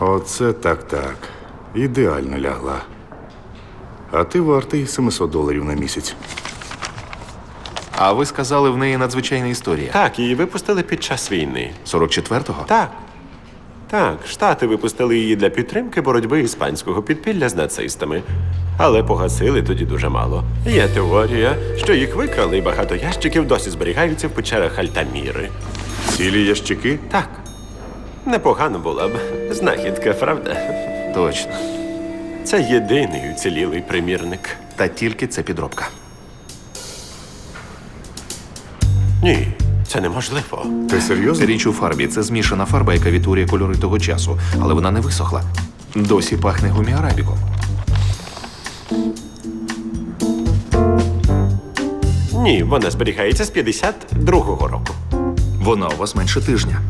Оце так так. Ідеально лягла. А ти вартий 700 доларів на місяць. А ви сказали, в неї надзвичайна історія. Так, її випустили під час війни. 44-го? Так. Так, штати випустили її для підтримки боротьби іспанського підпілля з нацистами. Але погасили тоді дуже мало. Є теорія, що їх викрали, і багато ящиків досі зберігаються в печерах Альтаміри. Цілі ящики? Так. Непогано була б знахідка, правда? Точно. Це єдиний уцілілий примірник. Та тільки це підробка. Ні, це неможливо. Ти серйозно? Річ у фарбі це змішана фарба, яка відтворює кольори того часу, але вона не висохла. Досі пахне гуміарабіком. Ні, вона зберігається з 52-го року. Вона у вас менше тижня.